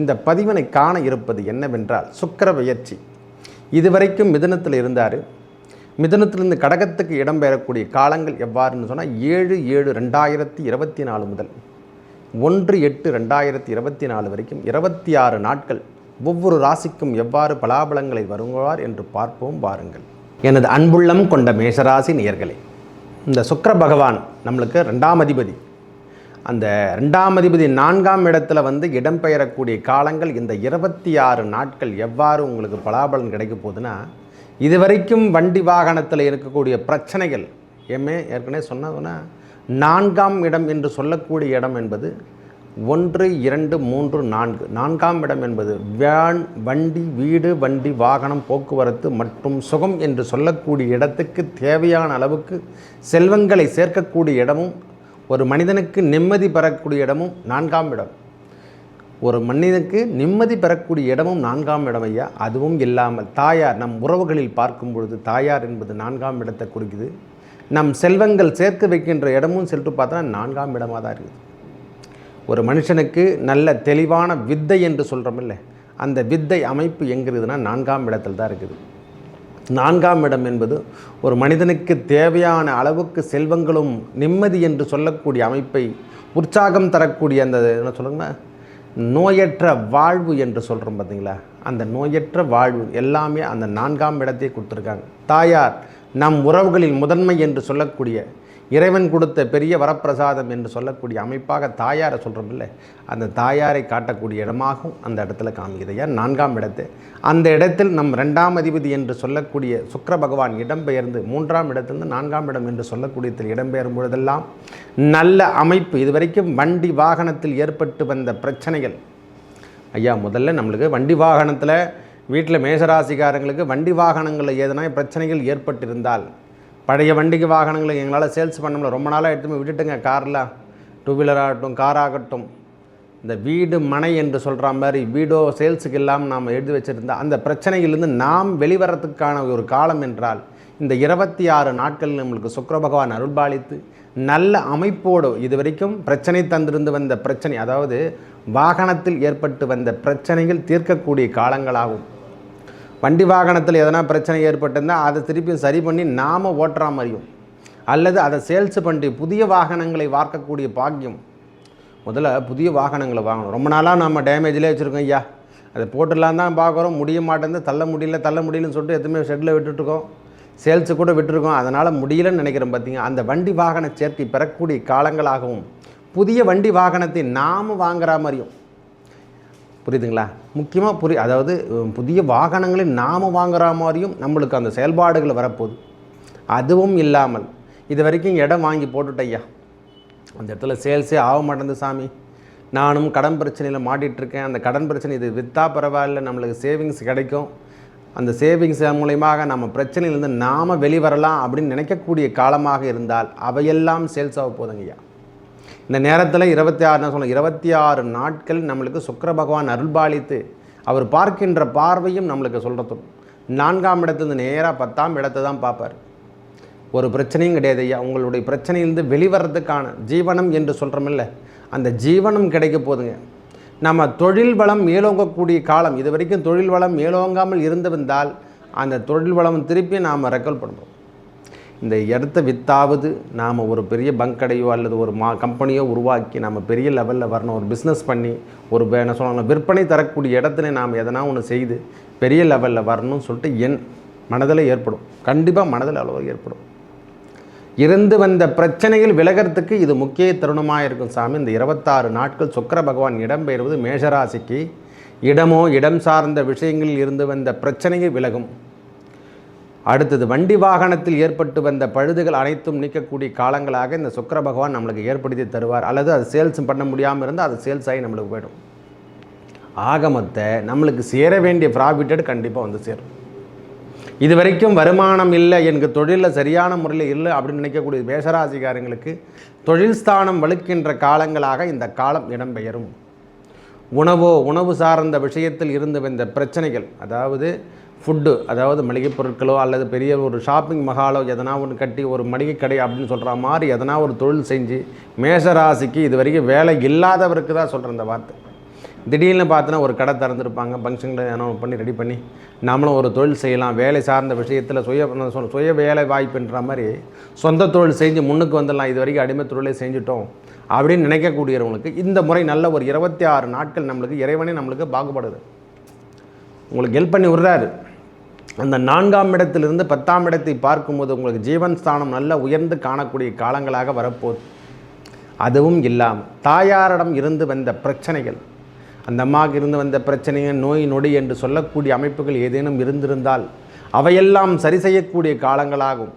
இந்த பதிவினை காண இருப்பது என்னவென்றால் சுக்கிர பெயர்ச்சி இதுவரைக்கும் மிதனத்தில் இருந்தார். மிதனத்திலிருந்து கடகத்துக்கு இடம்பெறக்கூடிய காலங்கள் எவ்வாறுன்னு சொன்னால் ஏழு ஏழு ரெண்டாயிரத்தி இருபத்தி நாலு முதல். ஒன்று எட்டு ரெண்டாயிரத்தி இருபத்தி நாலு வரைக்கும் இருபத்தி ஆறு நாட்கள் ஒவ்வொரு ராசிக்கும் எவ்வாறு பலாபலங்களை வருவார் என்று பார்ப்போம் வாருங்கள். எனது அன்புள்ளம் கொண்ட மேஷராசி நேர்களே இந்த சுக்கர பகவான் நம்மளுக்கு ரெண்டாம் அதிபதி. அந்த ரெண்டாம் அதிபதி நான்காம் இடத்துல வந்து இடம்பெயரக்கூடிய காலங்கள் இந்த இருபத்தி ஆறு நாட்கள் எவ்வாறு உங்களுக்கு பலாபலன் கிடைக்க போகுதுன்னா இதுவரைக்கும் வண்டி வாகனத்தில் இருக்கக்கூடிய பிரச்சனைகள் ஏமே ஏற்கனவே சொன்னதுன்னா நான்காம் இடம் என்று சொல்லக்கூடிய இடம் என்பது ஒன்று இரண்டு மூன்று நான்கு. நான்காம் இடம் என்பது வேன் வண்டி வீடு வண்டி வாகனம் போக்குவரத்து மற்றும் சுகம் என்று சொல்லக்கூடிய இடத்துக்கு தேவையான அளவுக்கு செல்வங்களை சேர்க்கக்கூடிய இடமும் ஒரு மனிதனுக்கு நிம்மதி பெறக்கூடிய இடமும் நான்காம் இடம். ஒரு மனிதனுக்கு நிம்மதி பெறக்கூடிய இடமும் நான்காம் இடம் ஐயா. அதுவும் இல்லாமல் தாயார் நம் உறவுகளில் பார்க்கும் பொழுது தாயார் என்பது நான்காம் இடத்தை குறிக்குது. நம் செல்வங்கள் சேர்க்க வைக்கின்ற இடமும் சென்று பார்த்தா நான்காம் இடமாக தான் இருக்குது. ஒரு மனுஷனுக்கு நல்ல தெளிவான வித்தை என்று சொல்கிறோமில்ல அந்த வித்தை அமைப்பு எங்கிருதுன்னா நான்காம் இடத்தில் தான் இருக்குது. நான்காம் இடம் என்பது ஒரு மனிதனுக்கு தேவையான அளவுக்கு செல்வங்களும் நிம்மதி என்று சொல்லக்கூடிய அமைப்பை உற்சாகம் தரக்கூடிய அந்த என்ன சொல்லுங்கன்னா நோயற்ற வாழ்வு என்று சொல்கிறோம் பார்த்தீங்களா அந்த நோயற்ற வாழ்வு எல்லாமே அந்த நான்காம் இடத்தை கொடுத்துருக்காங்க. தாயார் நம் உறவுகளில் முதன்மை என்று சொல்லக்கூடிய இறைவன் கொடுத்த பெரிய வரப்பிரசாதம் என்று சொல்லக்கூடிய அமைப்பாக தாயாரை சொல்கிறோம்ல அந்த தாயாரை காட்டக்கூடிய இடமாகவும் அந்த இடத்துல காமிக்குது. ஏன் நான்காம் இடத்தை. அந்த இடத்தில் நம் ரெண்டாம் அதிபதி என்று சொல்லக்கூடிய சுக்கர பகவான் இடம்பெயர்ந்து மூன்றாம் இடத்திலிருந்து நான்காம் இடம் என்று சொல்லக்கூடியதில் இடம்பெயரும் பொழுதெல்லாம் நல்ல அமைப்பு. இதுவரைக்கும் வண்டி வாகனத்தில் ஏற்பட்டு வந்த பிரச்சனைகள். ஐயா முதல்ல நம்மளுக்கு வண்டி வாகனத்தில் வீட்டில் மேசராசிக்காரங்களுக்கு வண்டி வாகனங்களில் ஏதனா பிரச்சனைகள் ஏற்பட்டிருந்தால் பழைய வண்டிக்கு வாகனங்களை எங்களால் சேல்ஸ் பண்ண முடியல. ரொம்ப நாளாக எடுத்துமே விட்டுட்டுங்க. காரில் டூ வீலர் ஆகட்டும் கார் ஆகட்டும் இந்த வீடு மனை என்று சொல்கிற மாதிரி வீடோ சேல்ஸுக்கு இல்லாமல் நாம் எழுதி வச்சுருந்தா அந்த பிரச்சனையிலிருந்து நாம் வெளிவரத்துக்கான ஒரு காலம் என்றால் இந்த இருபத்தி ஆறு நாட்கள் நம்மளுக்கு சுக்கர பகவான் அருள்பாலித்து நல்ல அமைப்போடு இது வரைக்கும் பிரச்சனை தந்திருந்து வந்த பிரச்சனை அதாவது வாகனத்தில் ஏற்பட்டு வந்த பிரச்சனைகள் தீர்க்கக்கூடிய காலங்களாகும். வண்டி வாகனத்தில் எதனா பிரச்சனை ஏற்பட்டிருந்தால் அதை திருப்பியும் சரி பண்ணி நாம் ஓட்டுற மாதிரியும். அல்லது அதை சேல்ஸ் பண்ணி புதிய வாகனங்களை வார்க்கக்கூடிய பாக்கியம். முதல்ல புதிய வாகனங்களை வாங்கணும். ரொம்ப நாளாக நம்ம டேமேஜ்லேயே வச்சுருக்கோம் ஐயா. அதை போட்டுடலாம் தான் பார்க்குறோம். முடிய மாட்டேங்குது. தள்ள முடியல தள்ள முடியலன்னு சொல்லிட்டு எதுவுமே ஷெட்டில் விட்டுட்ருக்கோம் சேல்ஸு கூட விட்டுருக்கோம். அதனால் முடியலன்னு நினைக்கிறோம் பார்த்தீங்க அந்த வண்டி வாகன சேர்க்கை பெறக்கூடிய காலங்களாகவும் புதிய வண்டி வாகனத்தை நாம் வாங்குற மாதிரியும். புரியுதுங்களா? முக்கியமாக புரி அதாவது புதிய வாகனங்களை நாம் வாங்குற மாதிரியும் நம்மளுக்கு அந்த செயல்பாடுகள் வரப்போகுது. அதுவும் இல்லாமல் இது வரைக்கும் இடம் வாங்கி போட்டுட்டையா அந்த இடத்துல சேல்ஸே ஆக மாட்டேங்குது சாமி. நானும் கடன் பிரச்சனையில் மாட்டிகிட்ருக்கேன். அந்த கடன் பிரச்சனை இது விற்றா பரவாயில்ல நம்மளுக்கு சேவிங்ஸ் கிடைக்கும். அந்த சேவிங்ஸ் மூலயமாக நம்ம பிரச்சனையிலேருந்து நாம் வெளிவரலாம் அப்படின்னு நினைக்கக்கூடிய காலமாக இருந்தால் அவையெல்லாம் சேல்ஸ் ஆக போதுங்கய்யா இந்த நேரத்தில் இருபத்தி ஆறு சொல்லணும் இருபத்தி ஆறு நாட்கள் நம்மளுக்கு சுக்கர பகவான் அருள்பாலித்து அவர் பார்க்கின்ற பார்வையும் நம்மளுக்கு சொல்கிறது நான்காம் இடத்துலேருந்து நேராக பத்தாம் இடத்தை தான் பார்ப்பார். ஒரு பிரச்சனையும் கிடையாது ஐயா. உங்களுடைய பிரச்சனையிலிருந்து வெளிவரத்துக்கான ஜீவனம் என்று சொல்கிறோமில்ல அந்த ஜீவனம் கிடைக்க போதுங்க. நம்ம தொழில் வளம் மேலோங்கக்கூடிய காலம் இது வரைக்கும் தொழில் வளம் மேலோங்காமல் இருந்து வந்தால் அந்த தொழில் வளம் திருப்பி நாம் ரெக்கல் பண்ணுறோம் இந்த இடத்த வித்தாவது நாம் ஒரு பெரிய பங்க் கடையோ அல்லது ஒரு மா கம்பெனியோ உருவாக்கி நம்ம பெரிய லெவலில் வரணும் ஒரு பிஸ்னஸ் பண்ணி ஒரு பே- என்ன சொல்லணும் விற்பனை தரக்கூடிய இடத்துல நாம் எதனா ஒன்று செய்து பெரிய லெவலில் வரணும்னு சொல்லிட்டு என் மனதில் ஏற்படும். கண்டிப்பாக மனதில் அளவு ஏற்படும். இருந்து வந்த பிரச்சனைகள் விலகிறதுக்கு இது முக்கிய தருணமாக இருக்கும் சாமி. இந்த இருபத்தாறு நாட்கள் சுக்கர பகவான் இடம்பெயர்வது மேஷராசிக்கு இடமோ இடம் சார்ந்த விஷயங்களில் இருந்து வந்த பிரச்சனையை விலகும். அடுத்தது வண்டி வாகனத்தில் ஏற்பட்டு வந்த பழுதுகள் அனைத்தும் நீக்கக்கூடிய காலங்களாக இந்த சுக்கிர பகவான் நம்மளுக்கு ஏற்படுத்தி தருவார். அல்லது அது சேல்ஸ் பண்ண முடியாமல் இருந்தால் அது சேல்ஸ் ஆகி நம்மளுக்கு போயிடும். ஆக மொத்த நம்மளுக்கு சேர வேண்டிய ப்ராஃபிட்டட் கண்டிப்பாக வந்து சேரும். இது வரைக்கும் வருமானம் இல்லை எனக்கு தொழிலில் சரியான முறையில் இல்லை அப்படின்னு நினைக்கக்கூடிய மேஷராசிக்காரங்களுக்கு தொழில் ஸ்தானம் வலுக்கின்ற காலங்களாக இந்த காலம் இடம்பெயரும். உணவோ உணவு சார்ந்த விஷயத்தில் இருந்து வந்த பிரச்சனைகள் அதாவது ஃபுட்டு அதாவது மளிகைப் பொருட்களோ அல்லது பெரிய ஒரு ஷாப்பிங் மஹாலோ எதனா ஒன்று கட்டி ஒரு மளிகை கடை அப்படின்னு சொல்கிற மாதிரி எதனா ஒரு தொழில் செஞ்சு மேஷராசிக்கு இது வரைக்கும் வேலை இல்லாதவருக்கு தான் சொல்கிறேன் இந்த வார்த்தை. திடீர்னு பார்த்தோன்னா ஒரு கடை திறந்துருப்பாங்க ஃபங்க்ஷனில் ஏன்னா பண்ணி ரெடி பண்ணி நம்மளும் ஒரு தொழில் செய்யலாம் வேலை சார்ந்த விஷயத்தில் சுய சொன்ன சுய வேலை வாய்ப்புன்ற மாதிரி சொந்த தொழில் செஞ்சு முன்னுக்கு வந்துடலாம் இது வரைக்கும் அடிமை தொழிலே செஞ்சுட்டோம் அப்படின்னு நினைக்கக்கூடியவங்களுக்கு இந்த முறை நல்ல ஒரு இருபத்தி ஆறு நாட்கள் நம்மளுக்கு இறைவனே நம்மளுக்கு பாகுபடுது. உங்களுக்கு ஹெல்ப் பண்ணி விடுறாரு. அந்த நான்காம் இடத்திலிருந்து பத்தாம் இடத்தை பார்க்கும்போது உங்களுக்கு ஜீவன் ஸ்தானம் நல்ல உயர்ந்து காணக்கூடிய காலங்களாக வரப்போகுது அதுவும் இல்லாமல் தாயாரிடம் இருந்து வந்த பிரச்சனைகள் அந்த அம்மாவுக்கு இருந்து வந்த பிரச்சனைகள் நோய் நொடி என்று சொல்லக்கூடிய அமைப்புகள் ஏதேனும் இருந்திருந்தால் அவையெல்லாம் சரி செய்யக்கூடிய காலங்களாகும்.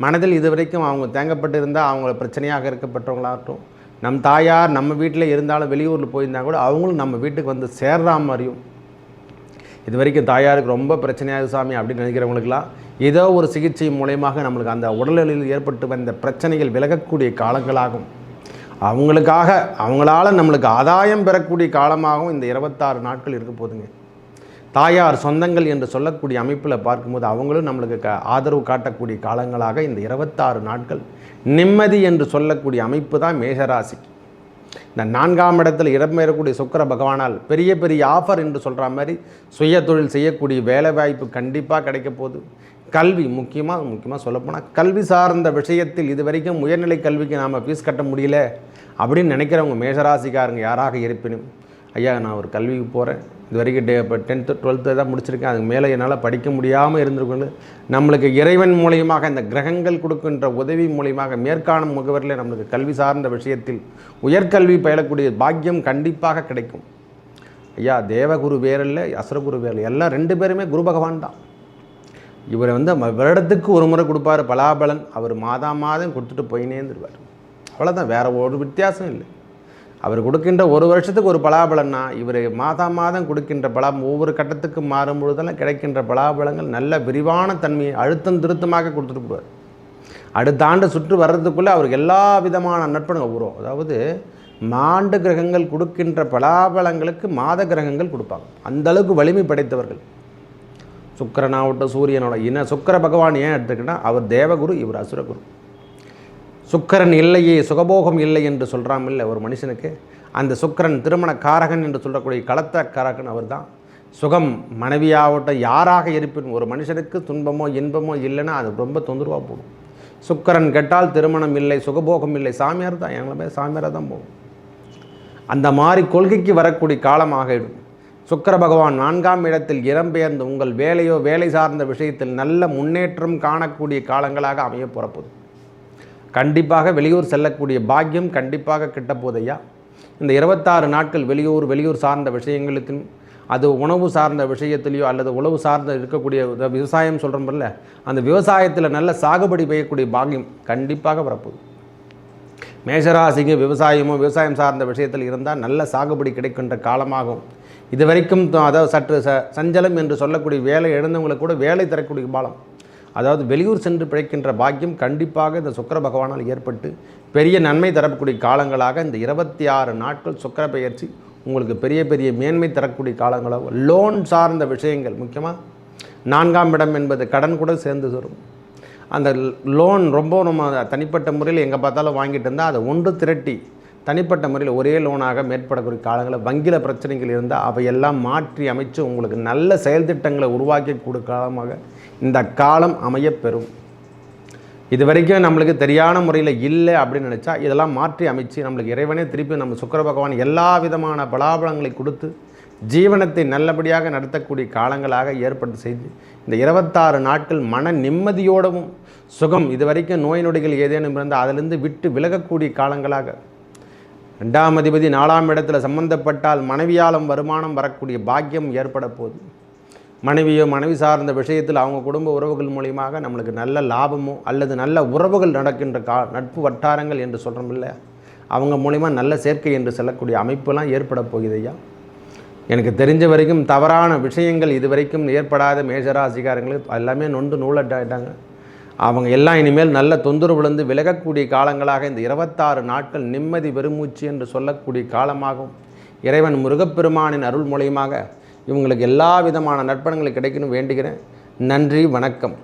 மனதில் இதுவரைக்கும் அவங்க தேங்கப்பட்டு இருந்தால் அவங்க பிரச்சனையாக இருக்கப்பட்டவங்களாகட்டும் நம் தாயார் நம்ம வீட்டில் இருந்தாலும் வெளியூரில் போயிருந்தால் கூட அவங்களும் நம்ம வீட்டுக்கு வந்து சேர்றா மாதிரியும் இது வரைக்கும் தாயாருக்கு ரொம்ப பிரச்சனையாக சாமி அப்படின்னு நினைக்கிறவங்களுக்கெல்லாம் ஏதோ ஒரு சிகிச்சை மூலயமாக நம்மளுக்கு அந்த உடல்நிலையில் ஏற்பட்டு வந்த பிரச்சனைகள் விலகக்கூடிய காலங்களாகும். அவங்களுக்காக அவங்களால நம்மளுக்கு ஆதாயம் பெறக்கூடிய காலமாகவும் இந்த இருபத்தாறு நாட்கள் இருக்க போதுங்க. தாயார் சொந்தங்கள் என்று சொல்லக்கூடிய அமைப்பில் பார்க்கும்போது அவங்களும் நம்மளுக்கு க ஆதரவு காட்டக்கூடிய காலங்களாக இந்த இருபத்தாறு நாட்கள் நிம்மதி என்று சொல்லக்கூடிய அமைப்பு தான் மேஷராசிக்கு. இந்த நான்காம் இடத்தில் இடம்பெறக்கூடிய சுக்கர பகவானால் பெரிய பெரிய ஆஃபர் என்று சொல்கிற மாதிரி சுய தொழில் செய்யக்கூடிய வேலை வாய்ப்பு கண்டிப்பாக கிடைக்க போகுது. கல்வி முக்கியமாக முக்கியமாக சொல்லப்போனால் கல்வி சார்ந்த விஷயத்தில் இது வரைக்கும் உயர்நிலை கல்விக்கு நாம் ஃபீஸ் கட்ட முடியல அப்படின்னு நினைக்கிறவங்க மேஷராசிக்காரங்க யாராக இருப்பினும் ஐயா நான் ஒரு கல்விக்கு போகிறேன் இது வரைக்கும் டே இப்போ டென்த்து டுவெல்த்து தான் முடிச்சிருக்கேன். அதுக்கு மேலே என்னால் படிக்க முடியாமல் இருந்திருக்கணும் நம்மளுக்கு இறைவன் மூலியமாக இந்த கிரகங்கள் கொடுக்கின்ற உதவி மூலியமாக மேற்காணும் முகவரில் நம்மளுக்கு கல்வி சார்ந்த விஷயத்தில் உயர்கல்வி பயிலக்கூடிய பாக்கியம் கண்டிப்பாக கிடைக்கும். ஐயா தேவகுரு வேரில் அசுரகுரு வேரில் எல்லாம் ரெண்டு பேருமே குரு பகவான் தான். இவர் வந்து வருடத்துக்கு ஒரு முறை கொடுப்பார் பலாபலன். அவர் மாதா மாதம் கொடுத்துட்டு போயினே இருந்துருவார் அவ்வளோதான் வேற ஒரு வித்தியாசம் இல்லை. அவர் கொடுக்கின்ற ஒரு வருஷத்துக்கு ஒரு பலாபலன்னா இவர் மாதா மாதம் கொடுக்கின்ற பலா ஒவ்வொரு கட்டத்துக்கு மாறும் பொழுதெல்லாம் கிடைக்கின்ற பலாபலங்கள் நல்ல விரிவான தன்மையை அழுத்தம் திருத்தமாக கொடுத்துட்டு போவார். அடுத்த ஆண்டு சுற்று வர்றதுக்குள்ளே அவருக்கு எல்லா விதமான நட்புணம் வரும். அதாவது மாண்டு கிரகங்கள் கொடுக்கின்ற பலாபலங்களுக்கு மாத கிரகங்கள் கொடுப்பாங்க. அந்த அளவுக்கு வலிமை படைத்தவர்கள். சுக்கரனாவட்டும் சூரியனோட இன சுக்கர பகவான் ஏன் எடுத்துக்கிட்டால் அவர் தேவகுரு இவர் அசுரகுரு. சுக்கரன் இல்லையே சுகபோகம் இல்லை என்று சொல்கிறாமில்ல ஒரு மனுஷனுக்கு. அந்த சுக்கரன் திருமண காரகன் என்று சொல்லக்கூடிய களத்த காரகன் அவர்தான். சுகம் மனைவியாவட்டும் யாராக இருப்பினும் ஒரு மனுஷனுக்கு துன்பமோ இன்பமோ இல்லைன்னா அது ரொம்ப தொந்தரவாக போகும். சுக்கரன் கெட்டால் திருமணம் இல்லை சுகபோகம் இல்லை சாமியார் தான் எங்களை போய் சாமியாராக தான் போகும். அந்த மாதிரி கொள்கைக்கு வரக்கூடிய காலமாகிடும் சுக்கிர பகவான் நான்காம் இடத்தில் இடம்பெயர்ந்து உங்கள் வேலையோ வேலை சார்ந்த விஷயத்தில் நல்ல முன்னேற்றம் காணக்கூடிய காலங்களாக அமைய போகிறப்போது கண்டிப்பாக வெளியூர் செல்லக்கூடிய பாக்கியம் கண்டிப்பாக கிட்டப்போதையா? இந்த இருபத்தாறு நாட்கள் வெளியூர் வெளியூர் சார்ந்த விஷயங்களுக்கும் அது உணவு சார்ந்த விஷயத்திலையோ அல்லது உழவு சார்ந்த இருக்கக்கூடிய விவசாயம் சொல்கிறோம்ல அந்த விவசாயத்தில் நல்ல சாகுபடி பெய்யக்கூடிய பாக்கியம் கண்டிப்பாக வரப்போகுது. மேஷராசிக்கு விவசாயமோ விவசாயம் சார்ந்த விஷயத்தில் இருந்தால் நல்ல சாகுபடி கிடைக்கின்ற காலமாகும். இது வரைக்கும் அதாவது சற்று ச சஞ்சலம் என்று சொல்லக்கூடிய வேலை எழுந்தவங்களுக்கு கூட வேலை தரக்கூடிய பாலம். அதாவது வெளியூர் சென்று பிழைக்கின்ற பாக்கியம் கண்டிப்பாக இந்த சுக்கர பகவானால் ஏற்பட்டு பெரிய நன்மை தரக்கூடிய காலங்களாக இந்த இருபத்தி ஆறு நாட்கள் சுக்கர பெயர்ச்சி உங்களுக்கு பெரிய பெரிய மேன்மை தரக்கூடிய காலங்களாக லோன் சார்ந்த விஷயங்கள் முக்கியமாக நான்காம் இடம் என்பது கடன் கூட சேர்ந்து வரும் அந்த லோன் ரொம்ப நம்ம தனிப்பட்ட முறையில் எங்கே பார்த்தாலும் வாங்கிட்டு இருந்தால் அதை ஒன்று திரட்டி தனிப்பட்ட முறையில் ஒரே லோனாக மேற்படக்கூடிய காலங்களில் வங்கியில் பிரச்சனைகள் இருந்தால் அவையெல்லாம் மாற்றி அமைச்சு உங்களுக்கு நல்ல செயல்திட்டங்களை உருவாக்கி கொடு காலமாக இந்த காலம் அமையப்பெறும். இது வரைக்கும் நம்மளுக்கு தெரியான முறையில் இல்லை அப்படின்னு நினச்சா இதெல்லாம் மாற்றி அமைச்சு நம்மளுக்கு இறைவனே திருப்பி நம்ம சுக்கிர பகவான் எல்லா விதமான பலாபலங்களை கொடுத்து ஜீவனத்தை நல்லபடியாக நடத்தக்கூடிய காலங்களாக ஏற்பட்டு செய்து இந்த இருபத்தாறு நாட்கள் மன நிம்மதியோடவும் சுகம் இதுவரைக்கும் நோய் நொடிகள் ஏதேனும் இருந்தால் அதிலிருந்து விட்டு விலகக்கூடிய காலங்களாக. ரெண்டாம் அதிபதி நாலாம் இடத்தில் சம்பந்தப்பட்டால் மனைவியாலும் வருமானம் வரக்கூடிய பாக்கியம் ஏற்பட போகுது மனைவியோ மனைவி சார்ந்த விஷயத்தில் அவங்க குடும்ப உறவுகள் மூலியமாக நம்மளுக்கு நல்ல லாபமோ அல்லது நல்ல உறவுகள் நடக்கின்ற கா நட்பு வட்டாரங்கள் என்று சொல்கிறோம் இல்லையா? அவங்க மூலிமா நல்ல சேர்க்கை என்று சொல்லக்கூடிய அமைப்பெல்லாம் ஏற்பட போகுது ஐயா. எனக்கு தெரிஞ்ச வரைக்கும் தவறான விஷயங்கள் இது வரைக்கும் ஏற்படாத மேஜராசிகாரங்களுக்கு எல்லாமே நொண்டு நூலட்டாயிட்டாங்க. அவங்க எல்லாம் இனிமேல் நல்ல தொந்தரவுலேருந்து விலகக்கூடிய காலங்களாக இந்த இருபத்தாறு நாட்கள் நிம்மதி பெருமூச்சு என்று சொல்லக்கூடிய காலமாகும். இறைவன் முருகப்பெருமானின் அருள் மூலியமாக இவங்களுக்கு எல்லா விதமான நட்பணங்களும் கிடைக்கணும் வேண்டுகிறேன். நன்றி வணக்கம்.